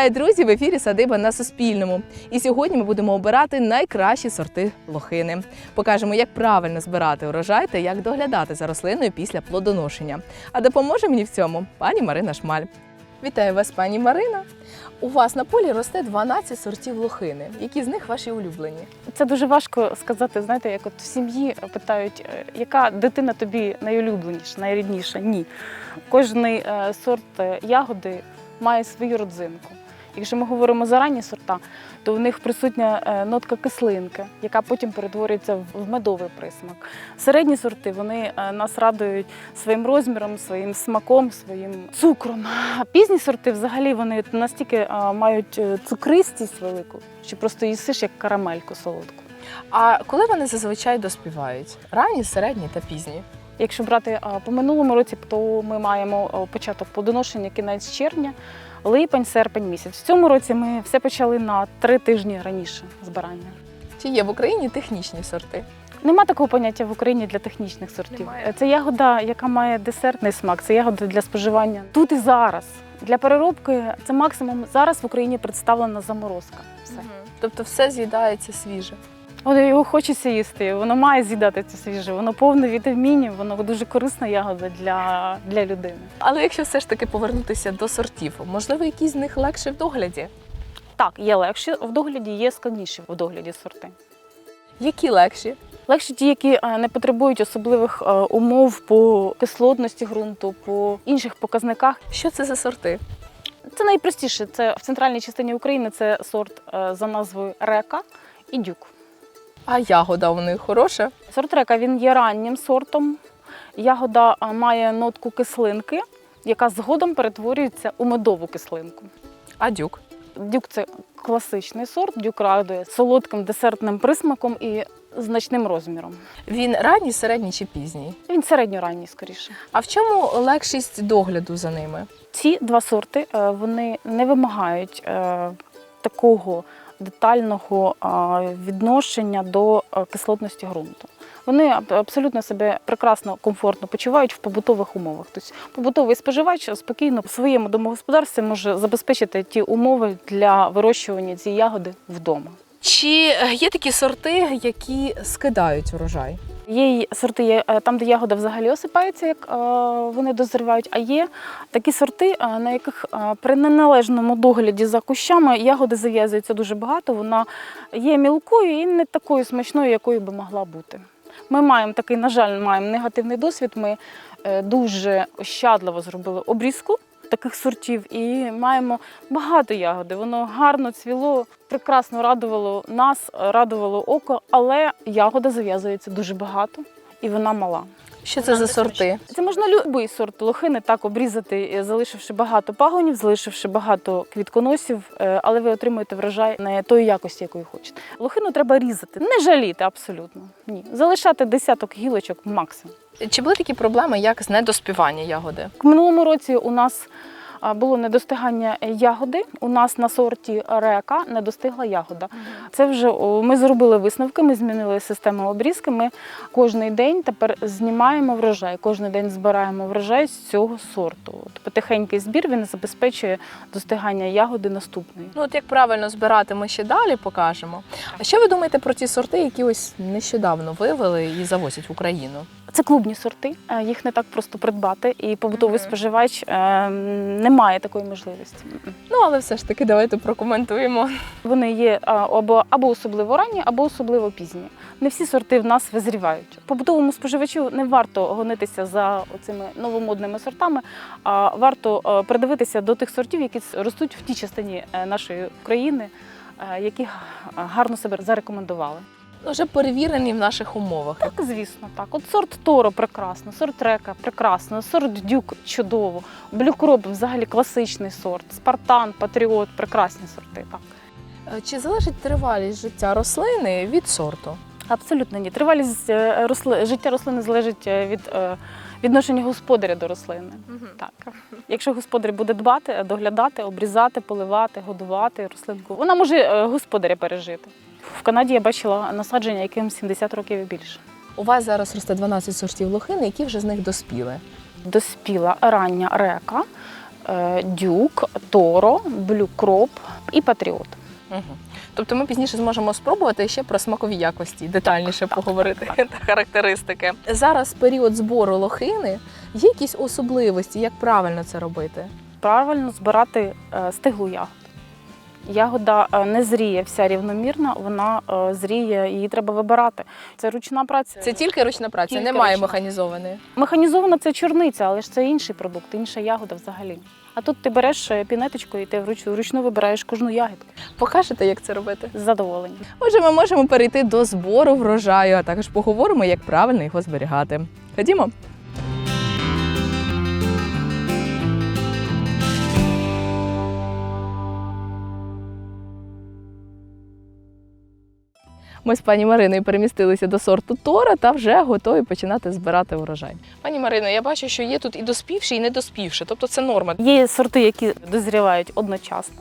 Вітаю, друзі! В ефірі Садиба на Суспільному. І сьогодні ми будемо обирати найкращі сорти лохини. Покажемо, як правильно збирати урожай та як доглядати за рослиною після плодоношення. А допоможе мені в цьому пані Марина Шмаль. Вітаю вас, пані Марина. У вас на полі росте 12 сортів лохини. Які з них ваші улюблені? Це дуже важко сказати. Знаєте, як от в сім'ї питають, е, яка дитина тобі найулюбленіша, найрідніша? Ні. Кожний е, сорт е, ягоди має свою родзинку. Якщо ми говоримо за ранні сорта, то в них присутня е, нотка кислинки, яка потім перетворюється в- медовий присмак. Середні сорти вони е, нас радують своїм розміром, своїм смаком, своїм цукром. А пізні сорти взагалі вони настільки е, мають цукристість велику, що просто їсиш як карамельку солодку. А коли вони зазвичай доспівають? Ранні, середні та пізні? Якщо брати по минулому році, то ми маємо початок плодоношення кінець червня, липень, серпень місяць. В цьому році ми все почали на три тижні раніше збирання. Чи є в Україні технічні сорти? Нема такого поняття в Україні для технічних сортів. Немає. Це ягода, яка має десертний смак, це ягода для споживання тут і зараз. Для переробки це максимум зараз в Україні представлена заморозка. Все. Тобто все з'їдається свіже. От його хочеться їсти, воно має з'їдати це свіже, воно повне вітамінів, воно дуже корисна ягода для, для людини. Але якщо все ж таки повернутися до сортів, можливо, якісь з них легше в догляді? Так, є легші в догляді, є складніші в догляді сорти. Які легші? Легші ті, які е, не потребують особливих е, умов по кислотності ґрунту, по інших показниках. Що це за сорти? Це найпростіше. Це в центральній частині України це сорт е, за назвою река і дюк. А ягода у них хороша? Сорт река він є раннім сортом. Ягода має нотку кислинки, яка згодом перетворюється у медову кислинку. А дюк? Дюк це класичний сорт, дюк радує солодким десертним присмаком і значним розміром. Він ранній, середній чи пізній? Він середньоранній, скоріше. А в чому легшість догляду за ними? Ці два сорти е, вони не вимагають е, такого детального е, відношення до е, кислотності ґрунту. Вони абсолютно себе прекрасно, комфортно почувають в побутових умовах. Тобто побутовий споживач спокійно в своєму домогосподарстві може забезпечити ті умови для вирощування цієї ягоди вдома. Чи є такі сорти, які скидають врожай? Є сорти, е, там, де ягода взагалі осипається, як е, вони дозрівають, а є такі сорти, е, на яких при неналежному догляді за кущами ягоди зав'язується дуже багато. Вона є мілкою і не такою смачною, якою би могла бути. Ми маємо такий, на жаль, маємо негативний досвід. Ми дуже ощадливо зробили обрізку таких сортів і маємо багато ягоди. Воно гарно цвіло, прекрасно радувало нас, радувало око, але ягода зав'язується дуже багато і вона мала. Що це за сорти? Це можна будь-який сорт лохини так обрізати, е, залишивши багато пагонів, залишивши багато квітконосів, е, але ви отримуєте врожай не тої якості, якої хочете. Лохину треба різати, не жаліти абсолютно. Ні. Залишати десяток гілочок максимум. Чи були такі проблеми, як з недоспівання ягоди? В минулому році у нас було недостигання ягоди. У нас на сорті река не достигла ягода. Це вже ми зробили висновки, ми змінили систему обрізки. Ми кожен день тепер знімаємо врожай, кожен день збираємо врожай з цього сорту. От потихенький збір він забезпечує достигання ягоди наступної. Ну, от як правильно збирати, ми ще далі покажемо. А що ви думаєте про ті сорти, які ось нещодавно вивели і завозять в Україну? Це клубні сорти, е, їх не так просто придбати, і побутовий Мгм. споживач е, не має такої можливості. Ну, але все ж таки, давайте прокоментуємо. Вони є або, або особливо ранні, або особливо пізні. Не всі сорти в нас визрівають. Побутовому споживачу не варто гонитися за цими новомодними сортами, а варто е, придивитися до тих сортів, які ростуть в тій частині е, нашої країни, е, які гарно себе зарекомендували. Вже перевірені в наших умовах. Так, звісно, так. От сорт Торо прекрасно, сорт Река прекрасно, сорт Дюк чудово, Блюкроб взагалі класичний сорт, Спартан, Патріот прекрасні сорти. Так. Е, Чи залежить тривалість життя рослини від сорту? Абсолютно ні. Тривалість е, росли... життя рослини залежить е, від відношення господаря до рослини. Так. Якщо господар буде дбати, доглядати, обрізати, поливати, годувати рослинку, вона може господаря пережити. В Канаді я бачила насадження, яким 70 років і більше. У вас зараз росте 12 сортів лохини, які вже з них доспіли. Доспіла рання река, е, дюк, торо, блюкроп і патріот. Угу. Тобто ми пізніше зможемо спробувати ще про смакові якості, детальніше поговорити та характеристики. Зараз період збору лохини. Є якісь особливості, як правильно це робити? Правильно збирати е, стиглу ягоду. Ягода е, не зріє вся рівномірно, вона е, зріє, її треба вибирати. Це ручна праця. Це тільки ручна праця, Тільки немає ручна. механізованої. Механізована це чорниця, але ж це інший продукт, інша ягода взагалі. А тут ти береш е, пінеточку і ти вруч- вручну вибираєш кожну ягідку Покажете, як це робити? з задоволенням. Отже, ми можемо перейти до збору врожаю, а також поговоримо, як правильно його зберігати. Ходімо. Ми з пані Мариною перемістилися до сорту Тора та вже готові починати збирати урожай. Пані Марино, я бачу, що є тут і доспівші, і недоспівші, тобто це норма. Є сорти, які дозрівають одночасно,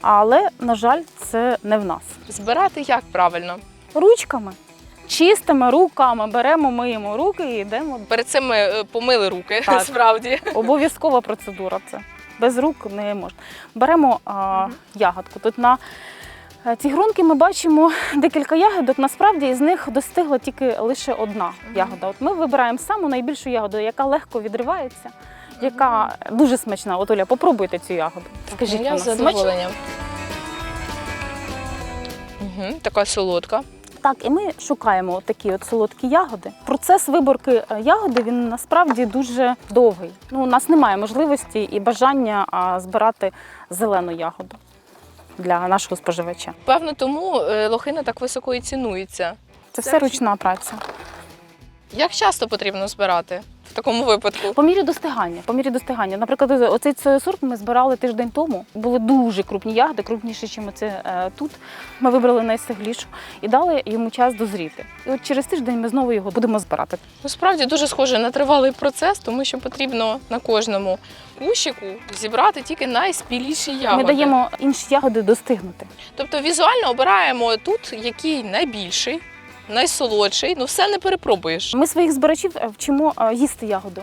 але, на жаль, це не в нас. Збирати як правильно? Ручками, чистими руками беремо, миємо руки і йдемо. Перед цим ми е, помили руки, Так. справді. Обов'язкова процедура це. Без рук не можна. Беремо а, ягодку. Тут на ці грунки ми бачимо декілька ягодок. Насправді із них достигла тільки лише одна ягода. От ми вибираємо саму найбільшу ягоду, яка легко відривається, яка дуже смачна. От Оля, попробуйте цю ягоду. Скажіть, я вона з задоволенням. Угу, така солодка. Так, і ми шукаємо такі от солодкі ягоди. Процес виборки е, ягоди він насправді дуже довгий. Ну, у нас немає можливості і бажання збирати зелену ягоду для нашого споживача. Певно, тому е, лохина так високо і цінується. Це все ручна праця. Як часто потрібно збирати в такому випадку? По мірі достигання. По мірі достигання. Наприклад, оцей сорт ми збирали тиждень тому. Були дуже крупні ягоди, крупніші, ніж це е, тут. Ми вибрали найстиглішу і дали йому час дозріти. І от через тиждень ми знову його будемо збирати. Насправді дуже схоже на тривалий процес, тому що потрібно на кожному кущику зібрати тільки найспіліші ягоди. Ми даємо інші ягоди достигнути. Тобто візуально обираємо тут, який найбільший, найсолодший. Ну все не перепробуєш. Ми своїх збирачів е, вчимо е, їсти ягоду.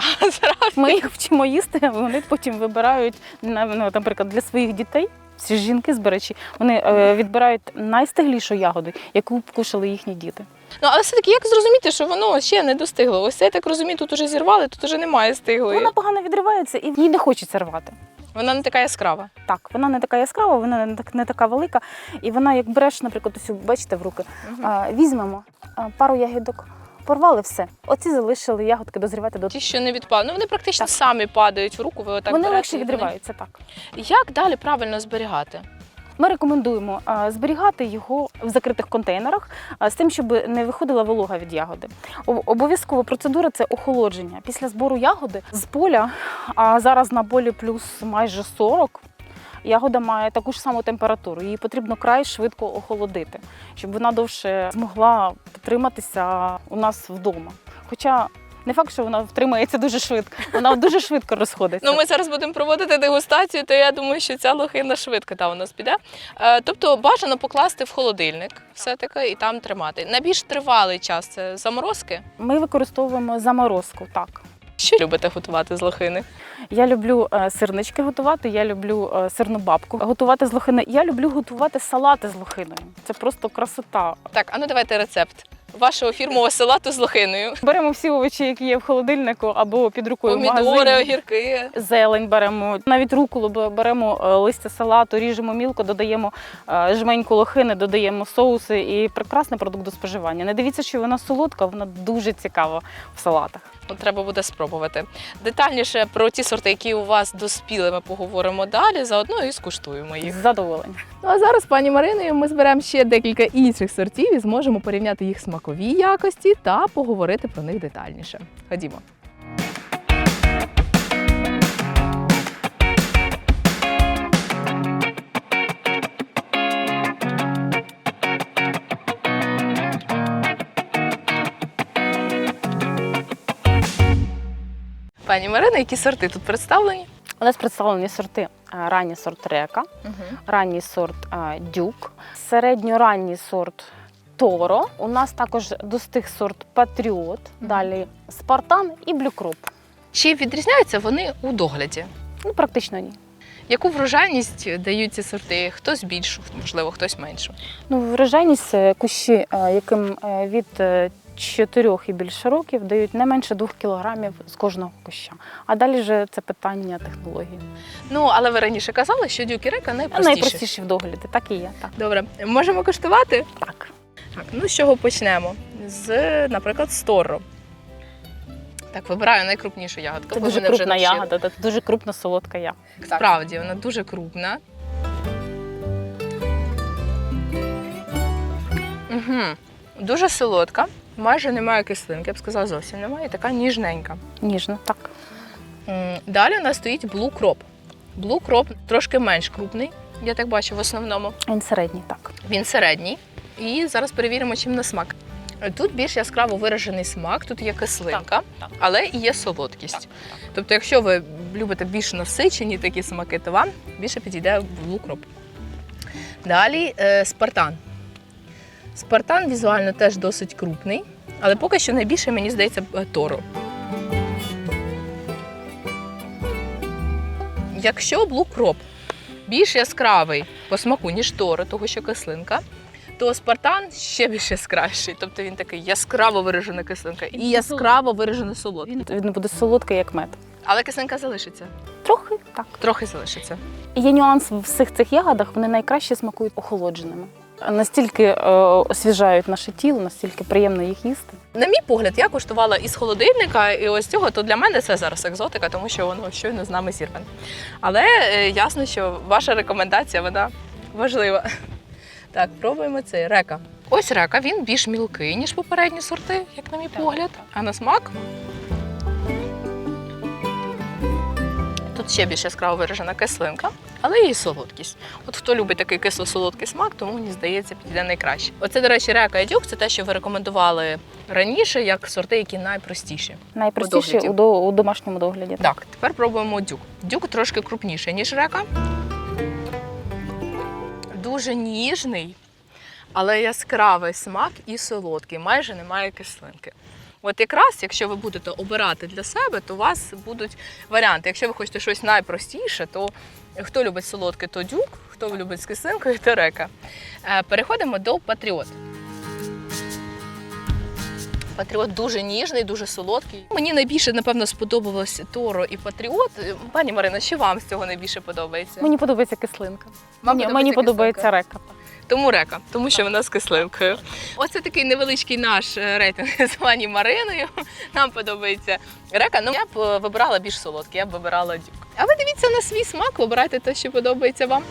Ми їх вчимо їсти, а вони потім вибирають, ну, наприклад, для своїх дітей. Всі жінки збирачі, вони е, відбирають найстиглішу ягоду, яку б кушали їхні діти. Ну, але все-таки як зрозуміти, що воно ще не достигло? Ось це, я так розумію, тут уже зірвали, тут уже немає стиглої. Вона погано відривається і їй не хочеться рвати. Вона не така яскрава. Так, вона не така яскрава, вона не так- не така велика. І вона, як береш, наприклад, усю, бачите, в руки, а, візьмемо а, пару ягідок, порвали все. Оці залишили ягодки дозрівати до Ті, що не відпали. Ну вони практично Так. самі падають в руку. Ви отак Вони берете, легше і вони- відриваються так. Як далі правильно зберігати? Ми рекомендуємо зберігати його в закритих контейнерах з тим, щоб не виходила волога від ягоди. Об- Обов'язкова процедура це охолодження. Після збору ягоди з поля, а зараз на полі плюс майже 40, ягода має таку ж саму температуру. Її потрібно край швидко охолодити, щоб вона довше змогла триматися у нас вдома. Хоча не факт, що вона втримається дуже швидко, вона дуже швидко розходиться. Ну, ми зараз будемо проводити дегустацію, то я думаю, що ця лохина швидко та у нас піде. Е, тобто бажано покласти в холодильник все-таки і там тримати. На більш тривалий час це заморозки. Ми використовуємо заморозку, так. Що любите готувати з лохини? Я люблю е, сирнички готувати, я люблю е, сирну бабку готувати з лохини. Я люблю готувати салати з лохиною. Це просто красота. Так, а ну давайте рецепт вашого фірмового салату з лохиною. Беремо всі овочі, які є в холодильнику або під рукою в Помідори, магазині. огірки. Зелень беремо, навіть руколу беремо е, листя салату, ріжемо мілко, додаємо е, жменьку лохини, додаємо соуси і прекрасний продукт до споживання. Не дивіться, що вона солодка, вона дуже цікава в салатах. Ну, треба буде спробувати. Детальніше про ті сорти, які у вас доспіли, ми поговоримо далі. Заодно і скуштуємо їх. З задоволенням. Ну а зараз, пані Мариною, ми зберемо ще декілька інших сортів і зможемо порівняти їх смакові якості та поговорити про них детальніше. Ходімо. Пані Марина, які сорти тут представлені? У нас представлені сорти ранній сорт река, ранній сорт е, дюк, середньоранній сорт торо. У нас також достиг сорт патріот, далі спартан і блюкроп. Чи відрізняються вони у догляді? Ну, практично ні. Яку врожайність дають ці сорти? Хтось більшу, можливо, хтось меншу. Ну, врожайність е, кущі, е, яким е, від 4 і більше років дають не менше 2 кілограмів з кожного куща. А далі вже це питання технології. Ну, але ви раніше казали, що дюк і река найпростіші. Найпростіші в догляді, так і є. Так. Добре, можемо коштувати? так. Так, ну з чого почнемо? З, наприклад, з Торро. Так, вибираю найкрупнішу ягодку. Це бо дуже мене вже крупна навчили. ягода, це дуже крупна солодка ягода. Справді, вона дуже крупна. Угу. Дуже солодка, майже немає кислинки, я б сказала, зовсім немає, така ніжненька. Ніжно, так. М, Далі у нас стоїть Blue Crop. Blue Crop трошки менш крупний, я так бачу в основному. Він середній, так. Він середній. І зараз перевіримо, чим на смак. Тут більш яскраво виражений смак, тут є кислинка, Так, але і є солодкість. Тобто, якщо ви любите більш насичені такі смаки, то вам більше підійде лукроп. Далі е, спартан. Спартан візуально теж досить крупний, але поки що найбільше, мені здається, е, торо. Якщо блукроп більш яскравий по смаку, ніж торо, того що кислинка, то спартан ще більш яскравіший. Тобто він такий яскраво виражена кислинка і яскраво виражена солодкість. Він буде солодкий, як мед. Але кислинка залишиться. Трохи так. Трохи залишиться. Є нюанс в всіх цих ягодах, вони найкраще смакують охолодженими. Настільки е, освіжають наше тіло, настільки приємно їх їсти. На мій погляд, я куштувала із холодильника, і ось цього, то для мене це зараз екзотика, тому що воно щойно з нами зірване. Але е, ясно, що ваша рекомендація вона важлива. Так, пробуємо цей река. Ось река, він більш мілкий, ніж попередні сорти, як на мій Так, погляд. А на смак. Тут ще більш яскраво виражена кислинка, але і солодкість. От хто любить такий кисло-солодкий смак, тому мені здається, підійде найкраще. Оце, до речі, река і дюк це те, що ви рекомендували раніше, як сорти, які найпростіші. Найпростіші у, до, у домашньому догляді. Так, тепер пробуємо дюк. Дюк трошки крупніший, ніж река. Дуже ніжний, але яскравий смак і солодкий, майже немає кислинки. От якраз, якщо ви будете обирати для себе, то у вас будуть варіанти. Якщо ви хочете щось найпростіше, то хто любить солодке, то дюк, хто любить з кислинкою, то река. Е, Переходимо до патріот. Патріот дуже ніжний, дуже солодкий. Мені найбільше, напевно, сподобалось Торо і Патріот. Пані Марина, що вам з цього найбільше подобається? Мені подобається кислинка. Мені, мені подобається кислинка? река. Тому река, тому що вона з кислинкою. Оце такий невеличкий наш е, рейтинг з пані Мариною. Нам подобається река. Ну я б е, вибирала більш солодкий, я б вибирала дюк. А ви дивіться на свій смак, вибирайте те, що подобається вам.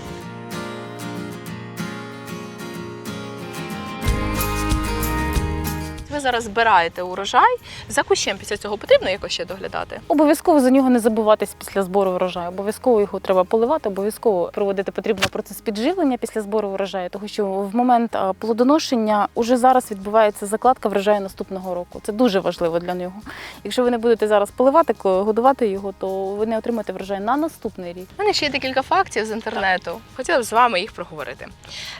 Зараз збираєте урожай. За кущем після цього потрібно якось ще доглядати. Обов'язково за нього не забуватись після збору врожаю. Обов'язково його треба поливати, обов'язково проводити потрібно процес підживлення після збору врожаю, тому що в момент плодоношення уже зараз відбувається закладка врожаю наступного року. Це дуже важливо для нього. Якщо ви не будете зараз поливати, годувати його, то ви не отримаєте врожай на наступний рік. У мене ще є декілька фактів з інтернету. Хотіла б з вами їх проговорити.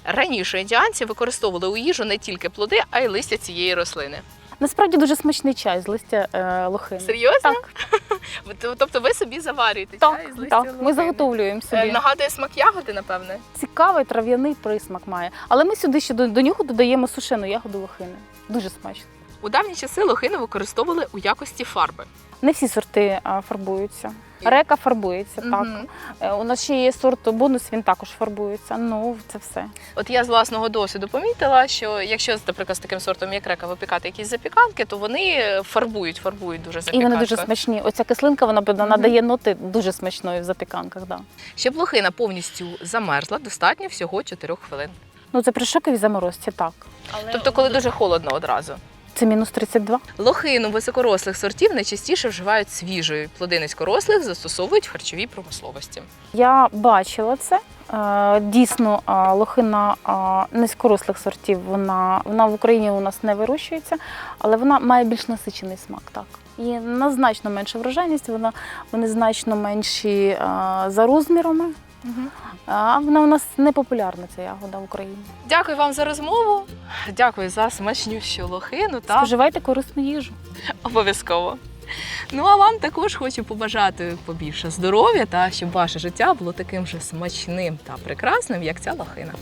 Раніше індіанці використовували у їжу не тільки плоди, а й листя цієї рослини. Насправді дуже смачний чай з листя е, лохини. Серйозно? Так, Тобто ви собі заварюєте так, чай з листя так. Ми заготовлюємо собі. Е. Нагадує смак ягоди, напевне. Цікавий трав'яний присмак має. Але ми сюди ще до, до нього додаємо сушену ягоду лохини. Дуже смачно. У давні часи лохину використовували у якості фарби. Не всі сорти а, фарбуються. Река фарбується, так. Мгм. Е, У нас ще є сорт бонус, він також фарбується. Ну, це все. От я з власного досвіду помітила, що якщо, наприклад, з таким сортом як река випікати якісь запіканки, то вони фарбують, фарбують дуже І вони дуже смачні. Оця кислинка вона Мгм. надає ноти дуже смачної в запіканках. Да. Щоб лохина повністю замерзла, достатньо всього 4 хвилин. Ну це при шоковій заморозці, так. Тобто, коли дуже холодно одразу. Це мінус 32. Лохину високорослих сортів найчастіше вживають свіжою. Плоди низькорослих застосовують в харчовій промисловості. Я бачила це. Е, Дійсно, е, лохина е, низькорослих сортів вона, вона в Україні у нас не вирощується, але вона має більш насичений смак. Так. І на значно менша врожайність, вона, вони значно менші за розмірами. А вона у нас не популярна, ця ягода в Україні. Дякую вам за розмову. Дякую за смачнющу лохину та Споживайте корисну їжу. обов'язково. Ну а вам також хочу побажати побільше здоров'я та щоб ваше життя було таким же смачним та прекрасним, як ця лохина.